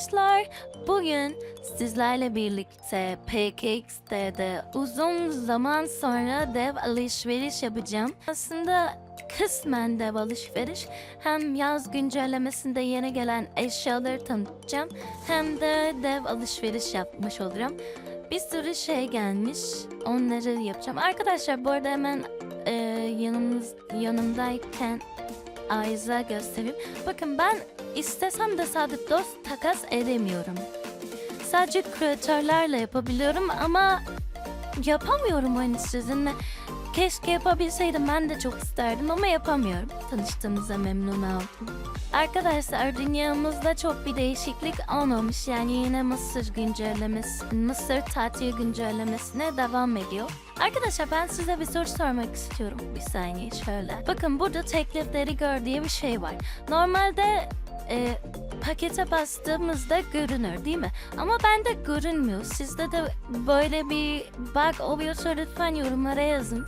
Arkadaşlar bugün sizlerle birlikte PKX'de uzun zaman sonra dev alışveriş yapacağım. Aslında kısmen dev alışveriş hem yaz güncellemesinde yeni gelen eşyaları tanıtacağım hem de dev alışveriş yapmış olacağım. Bir sürü şey gelmiş onları yapacağım. Arkadaşlar bu arada hemen e, yanımız, yanımdayken Ayza göstereyim. Bakın ben istesem de sadece dost takas edemiyorum. Sadece kreatörlerle yapabiliyorum ama yapamıyorum hani sizinle. Keşke yapabilseydim ben de çok isterdim ama yapamıyorum. Tanıştığımıza memnun oldum. Arkadaşlar dünyamızda çok bir değişiklik olmamış. Yani yine Mısır güncellemesi, Mısır tatil güncellemesine devam ediyor. Arkadaşlar ben size bir soru sormak istiyorum. Bir saniye şöyle. Bakın burada teklifleri gör diye bir şey var. Normalde e, pakete bastığımızda görünür değil mi? Ama bende görünmüyor. Sizde de böyle bir bug oluyorsa lütfen yorumlara yazın.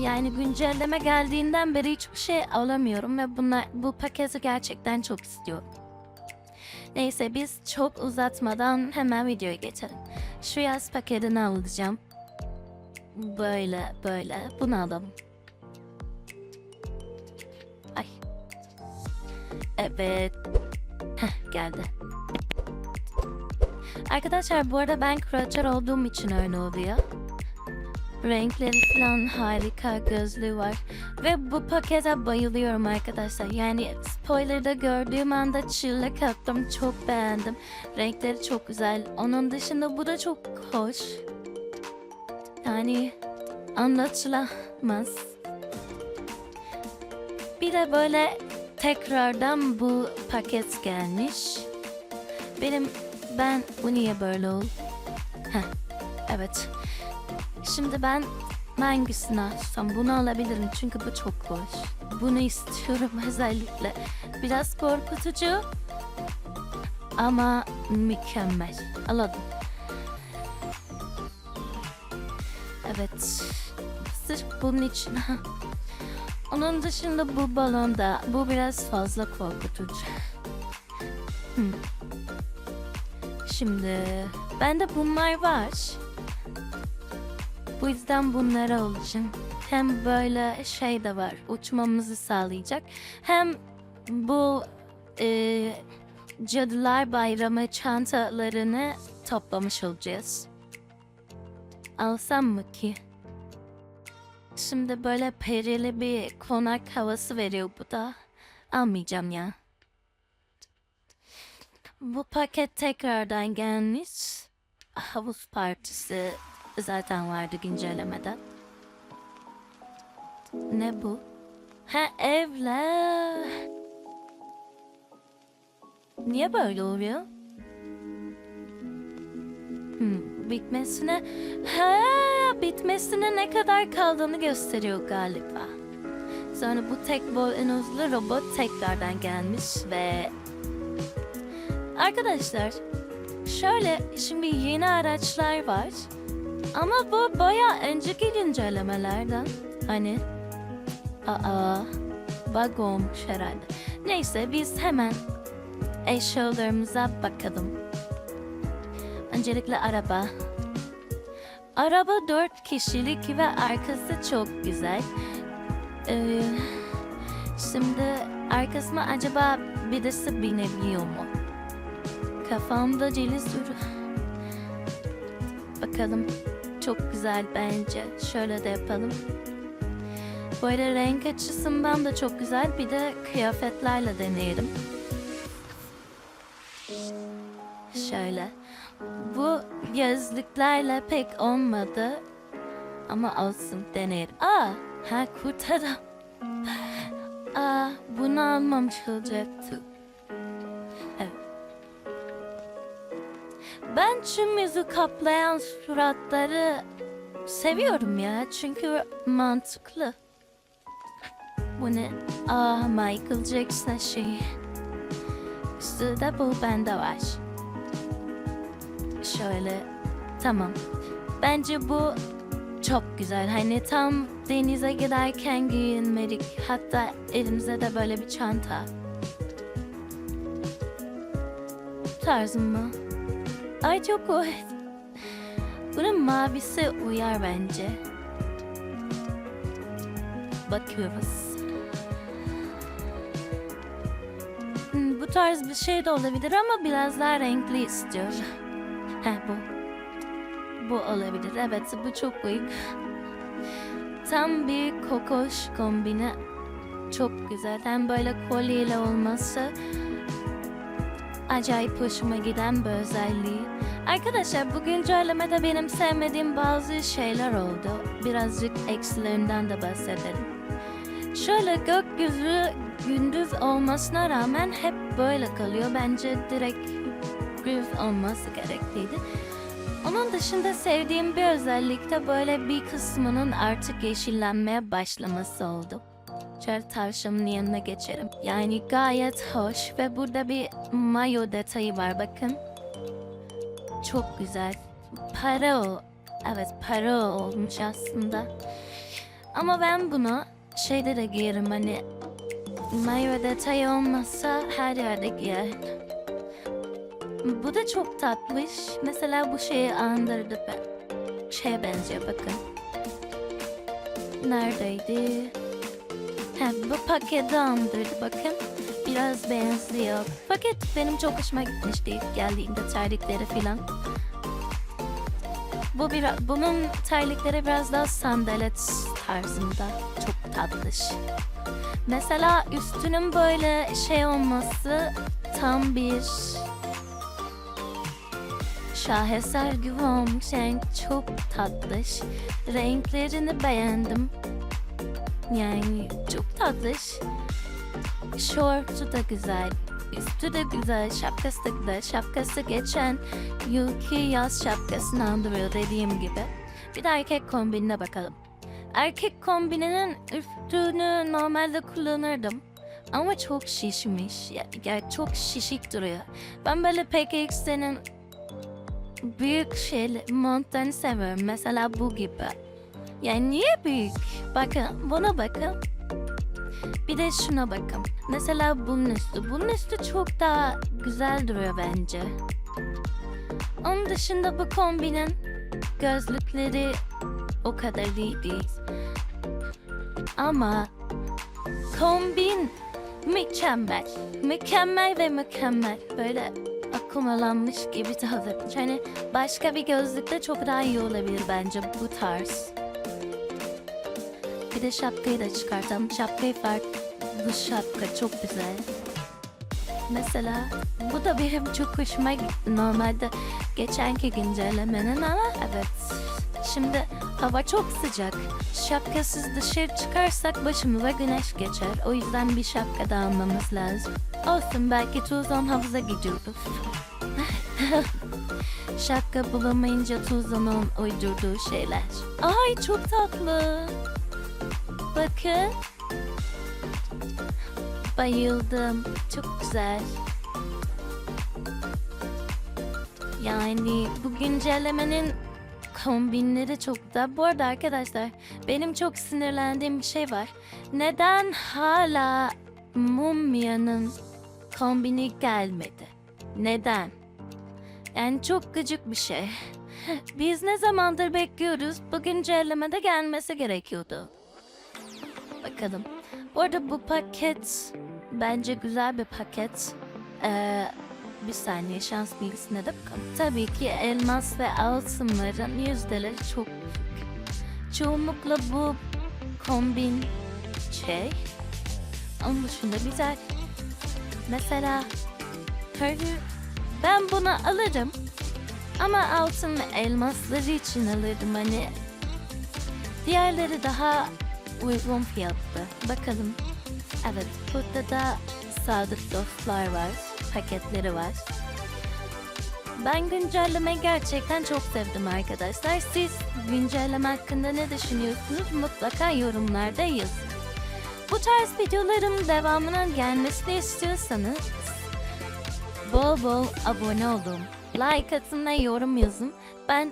Yani güncelleme geldiğinden beri hiçbir şey alamıyorum ve bunlar, bu paketi gerçekten çok istiyorum. Neyse biz çok uzatmadan hemen videoya geçelim. Şu yaz paketini alacağım. Böyle böyle bunu alalım. Evet. Heh, geldi. Arkadaşlar bu arada ben kreatör olduğum için öyle oluyor. Renkleri falan harika gözlüğü var. Ve bu pakete bayılıyorum arkadaşlar. Yani spoilerda gördüğüm anda çığlık attım. Çok beğendim. Renkleri çok güzel. Onun dışında bu da çok hoş. Yani anlatılamaz. Bir de böyle tekrardan bu paket gelmiş. Benim ben bu niye böyle oldu? Heh, evet. Şimdi ben hangisini alsam bunu alabilirim çünkü bu çok hoş. Bunu istiyorum özellikle. Biraz korkutucu ama mükemmel. Alalım. Evet. Sırf bunun için. Onun dışında bu balon da bu biraz fazla korkutucu. Hmm. Şimdi bende bunlar var. Bu yüzden bunları alacağım. Hem böyle şey de var uçmamızı sağlayacak. Hem bu e, Cadılar Bayramı çantalarını toplamış olacağız. Alsam mı ki? Şimdi böyle perili bir konak havası veriyor bu da. Almayacağım ya. Bu paket tekrardan gelmiş. Havuz partisi zaten vardı güncellemede. Ne bu? Ha evler. Niye böyle oluyor? Hmm, bitmesine... Ha, bitmesine ne kadar kaldığını gösteriyor galiba. Sonra bu tek boynuzlu robot tekrardan gelmiş ve... Arkadaşlar, şöyle şimdi yeni araçlar var. Ama bu baya önceki güncellemelerden. Hani... Aa, bug olmuş herhalde. Neyse biz hemen eşyalarımıza bakalım. Öncelikle araba. Araba dört kişilik ve arkası çok güzel. Ee, şimdi arkasına acaba birisi binebiliyor mu? Kafamda celis dur. Bakalım. Çok güzel bence. Şöyle de yapalım. Böyle renk açısından da çok güzel. Bir de kıyafetlerle deneyelim. Şöyle. Bu gözlüklerle pek olmadı. Ama olsun deneyelim. Aa, ha kurt adam. Aa, bunu almamış olacaktı. Evet. Ben tüm yüzü kaplayan suratları seviyorum ya. Çünkü mantıklı. Bu ne? Aa, Michael Jackson şeyi. Üstünde bu bende var. Şöyle. Tamam. Bence bu çok güzel. Hani tam denize giderken giyinmelik. Hatta elimize de böyle bir çanta. tarzım mı? Ay çok hoş. Bunun mavisi uyar bence. Bakıyoruz. Hmm, Bu tarz bir şey de olabilir ama biraz daha renkli istiyorum. Heh bu. Bu olabilir. Evet bu çok uygun. Tam bir kokoş kombine. Çok güzel. Hem böyle kolyeyle olması acayip hoşuma giden bir özelliği. Arkadaşlar bu güncellemede benim sevmediğim bazı şeyler oldu. Birazcık eksilerinden de bahsedelim. Şöyle gökyüzü gündüz olmasına rağmen hep böyle kalıyor. Bence direkt güz olması gerekliydi. Onun dışında sevdiğim bir özellik de böyle bir kısmının artık yeşillenmeye başlaması oldu. Şöyle tavşanın yanına geçelim. Yani gayet hoş ve burada bir mayo detayı var bakın. Çok güzel. Para o. Evet para olmuş aslında. Ama ben bunu şeyde de giyerim hani mayo detayı olmasa her yerde giyerim. Bu da çok tatlış. Mesela bu şeyi andırdı ben. Şeye benziyor bakın. Neredeydi? Ha, bu paketi andırdı bakın. Biraz benziyor. Paket benim çok hoşuma gitmişti ilk geldiğinde terlikleri filan. Bu biraz, bunun terlikleri biraz daha sandalet tarzında. Çok tatlış. Mesela üstünün böyle şey olması tam bir şaheser olmuş. Yani çok tatlış. Renklerini beğendim. Yani çok tatlış. Şortu da güzel. Üstü de güzel, şapkası da güzel. Şapkası geçen yılki yaz şapkasını andırıyor dediğim gibi. Bir de erkek kombinine bakalım. Erkek kombininin üstünü normalde kullanırdım. Ama çok şişmiş. Ya, ya çok şişik duruyor. Ben böyle PKX'lerin büyük şey montlarını seviyorum. Mesela bu gibi. Yani niye büyük? Bakın buna bakın. Bir de şuna bakın. Mesela bunun üstü. Bunun üstü çok daha güzel duruyor bence. Onun dışında bu kombinin gözlükleri o kadar iyi değil. Ama kombin mükemmel. Mükemmel ve mükemmel. Böyle akımalanmış gibi davranmış. Hani başka bir gözlükte çok daha iyi olabilir bence bu tarz. Bir de şapkayı da çıkartalım. Şapkayı farklı şapka çok güzel. Mesela bu da benim çok hoşuma gitti. Normalde geçenki güncellemenin ama evet. Şimdi hava çok sıcak. Şapkasız dışarı çıkarsak başımıza güneş geçer. O yüzden bir şapka da almamız lazım. Olsun belki Tuzon havuza gidiyoruz. Şapka bulamayınca Tuzon'un uydurduğu şeyler. Ay çok tatlı. Bakın. Bayıldım. Çok güzel. Yani bu güncellemenin kombinleri çok da. Bu arada arkadaşlar benim çok sinirlendiğim bir şey var. Neden hala Mumya'nın kombini gelmedi? Neden? Yani çok gıcık bir şey. Biz ne zamandır bekliyoruz? Bu güncellemede gelmesi gerekiyordu. Bakalım. Bu arada bu paket bence güzel bir paket. Ee, bir saniye şans bilgisine de bakalım. Tabii ki elmas ve altınların yüzdeleri çok büyük. Çoğunlukla bu kombin şey. Onun dışında güzel. Mesela hayır, ben bunu alırım. Ama altın ve elmasları için alırdım hani. Diğerleri daha uygun fiyatlı. Bakalım. Evet burada da sadık dostlar var. Paketleri var. Ben güncelleme gerçekten çok sevdim arkadaşlar. Siz güncelleme hakkında ne düşünüyorsunuz? Mutlaka yorumlarda yazın. Bu tarz videoların devamının gelmesini istiyorsanız bol bol abone olun. Like atın ve yorum yazın. Ben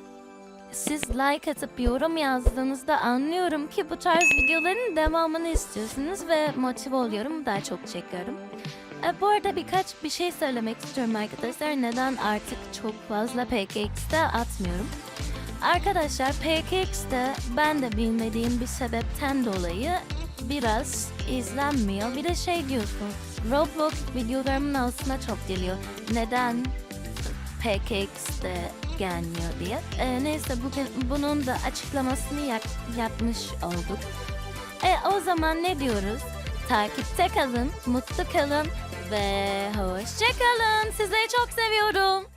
siz like atıp yorum yazdığınızda anlıyorum ki bu tarz videoların devamını istiyorsunuz ve motive oluyorum daha çok çekiyorum. E, bu arada birkaç bir şey söylemek istiyorum arkadaşlar. Neden artık çok fazla PKX'de atmıyorum. Arkadaşlar PKX'de ben de bilmediğim bir sebepten dolayı biraz izlenmiyor. Bir de şey diyorsun. Roblox videolarımın altına çok geliyor. Neden PKX'de gelmiyor diye. E, neyse bugün bunun da açıklamasını yap- yapmış olduk. E o zaman ne diyoruz? Takipte kalın, mutlu kalın ve hoşça kalın. Sizleri çok seviyorum.